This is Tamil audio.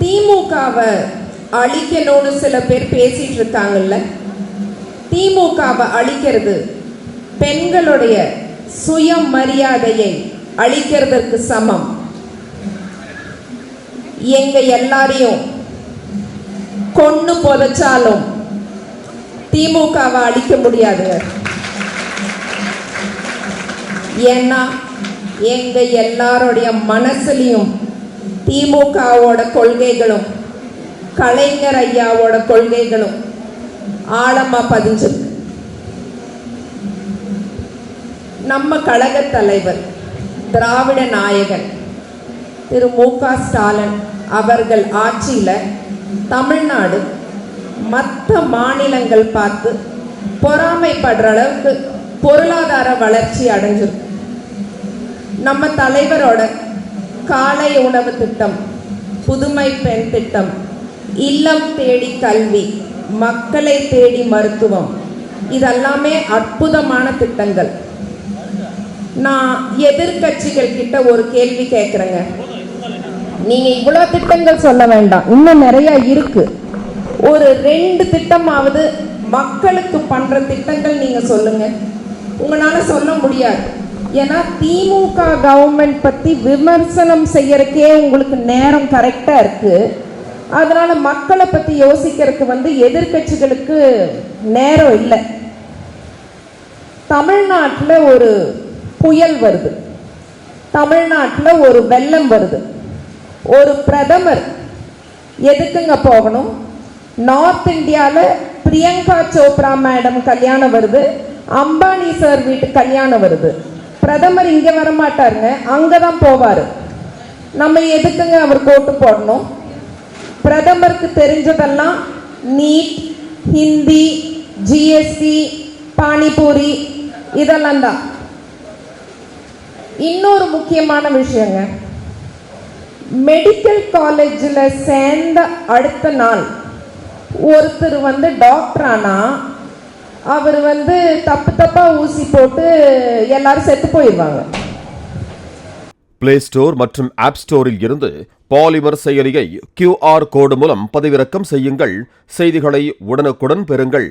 திமுகவை அழிக்கணும்னு சில பேர் பேசிட்டு இருக்காங்கல்ல? திமுகவை அழிக்கிறது பெண்களுடைய சுயமரியாதையை அழிக்கிறதற்கு சமம். எங்க எல்லாரையும் கொண்டு புதைச்சாலும் திமுகவை அழிக்க முடியாது ஏன்னா எங்க எல்லாருடைய மனசுலையும் திமுகவோட கொள்கைகளும் கலைஞர் ஐயாவோட கொள்கைகளும் ஆழமா பதிஞ்சிருக்கு நம்ம கழக தலைவர் திராவிட நாயகன் திரு மு க ஸ்டாலின் அவர்கள் ஆட்சியில் தமிழ்நாடு மற்ற மாநிலங்கள் பார்த்து பொறாமைப்படுற அளவுக்கு பொருளாதார வளர்ச்சி அடைஞ்சிருக்கு. நம்ம தலைவரோட காலை உணவு திட்டம் புதுமை பெண் திட்டம் இல்லம் தேடி கல்வி மக்களை தேடி மருத்துவம். இதெல்லாமே அற்புதமான திட்டங்கள். நான் எதிர்க்கட்சிகள் கிட்ட ஒரு கேள்வி கேட்குறேங்க நீங்க இவ்வளோ திட்டங்கள் சொல்ல வேண்டாம். இன்னும் நிறைய இருக்கு. ஒரு ரெண்டு திட்டமாவது மக்களுக்கு பண்ற திட்டங்கள் நீங்க சொல்லுங்க. உங்களால சொல்ல முடியாது. ஏன்னா திமுக கவர்மெண்ட் பத்தி விமர்சனம் செய்யறதுக்கே உங்களுக்கு நேரம் கரெக்டா இருக்கு. அதனால மக்களை பத்தி யோசிக்கிறதுக்கு வந்து எதிர்க்கட்சிகளுக்கு நேரம் இல்லை. தமிழ்நாட்டில் ஒரு புயல் வருது. தமிழ்நாட்டில் ஒரு வெள்ளம் வருது. ஒரு பிரதமர் எதுக்குங்க போகணும்? நார்த் இந்தியாவில் பிரியங்கா சோப்ரா மேடம் கல்யாணம் வருது. அம்பானி சார் வீட்டு கல்யாணம் வருது. பிரதமர் இங்கே வரமாட்டாருங்க அங்கே தான் போவார். நம்ம எதுக்குங்க அவர் கோட்டு போடணும்? பிரதமருக்கு தெரிஞ்சதெல்லாம் நீட் ஹிந்தி ஜிஎஸ்டி பானிபூரி இதெல்லாம் தான். இன்னொரு முக்கியமான விஷயங்க மெடிக்கல் காலேஜில் சேர்ந்த அடுத்த நாள் ஒருத்தர் வந்து டாக்டர் ஆனால் அவர் வந்து தப்பு தப்பா ஊசி போட்டு எல்லாரும் செத்து போயிடுவாங்க பிளே ஸ்டோர் மற்றும் ஆப் ஸ்டோரில் இருந்து பாலிமர் செயலியை கியூஆர் கோடு மூலம் பதிவிறக்கம் செய்யுங்கள். செய்திகளை உடனுக்குடன் பெறுங்கள்.